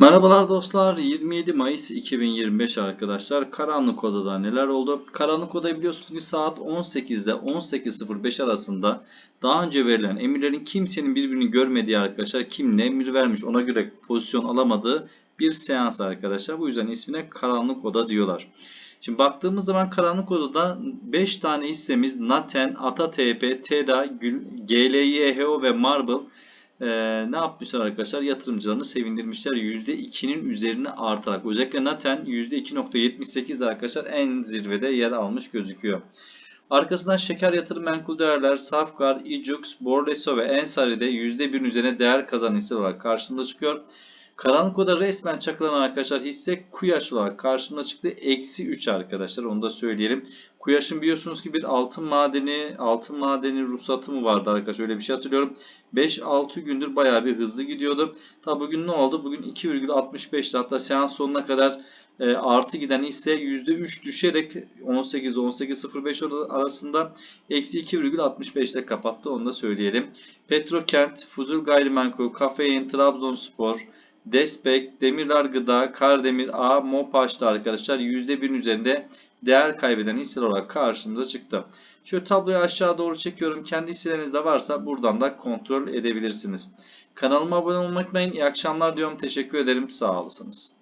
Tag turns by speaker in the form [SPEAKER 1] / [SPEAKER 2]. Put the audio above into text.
[SPEAKER 1] Merhabalar dostlar. 27 Mayıs 2025 arkadaşlar. Karanlık Oda'da neler oldu? Karanlık Oda biliyorsunuz ki saat 18'de 18.05 arasında daha önce verilen emirlerin kimsenin birbirini görmediği arkadaşlar kim ne emir vermiş ona göre pozisyon alamadığı bir seans arkadaşlar. Bu yüzden ismine Karanlık Oda diyorlar. Şimdi baktığımız zaman Karanlık Oda'da 5 tane hissemiz Naten, Ata TP, TEDA, GLYHO ve Marble ee, ne yapmışlar arkadaşlar? Yatırımcılarını sevindirmişler. %2'nin üzerine artarak. Özellikle Naten %2.78 arkadaşlar en zirvede yer almış gözüküyor. Arkasından şeker yatırım menkul değerler, Safgar, Ijux, Borleso ve Ensari'de %1'in üzerine değer kazanan hisse olarak karşımıza çıkıyor. Karanlık Oda resmen çakılan arkadaşlar hisse Kuyaş olarak karşımıza çıktı. Eksi 3 arkadaşlar onu da söyleyelim. Kuyaş'ın biliyorsunuz ki bir altın madeni, altın madeni ruhsatı mı vardı arkadaşlar öyle bir şey hatırlıyorum. 5-6 gündür bayağı bir hızlı gidiyordu. Tabi bugün ne oldu? Bugün 2,65'ti hatta seans sonuna kadar e, artı giden hisse %3 düşerek 18-18.05 arasında eksi 2,65'te kapattı onu da söyleyelim. Petrokent, Fuzul Gayrimenkul, Kafein, Trabzonspor, Despek, Demirler Gıda, Kardemir A, Mopaş'ta arkadaşlar %1'in üzerinde değer kaybeden hisseler olarak karşımıza çıktı. Şöyle tabloyu aşağı doğru çekiyorum. Kendi hisseleriniz de varsa buradan da kontrol edebilirsiniz. Kanalıma abone olmayı unutmayın. İyi akşamlar diyorum. Teşekkür ederim. Sağ olasınız.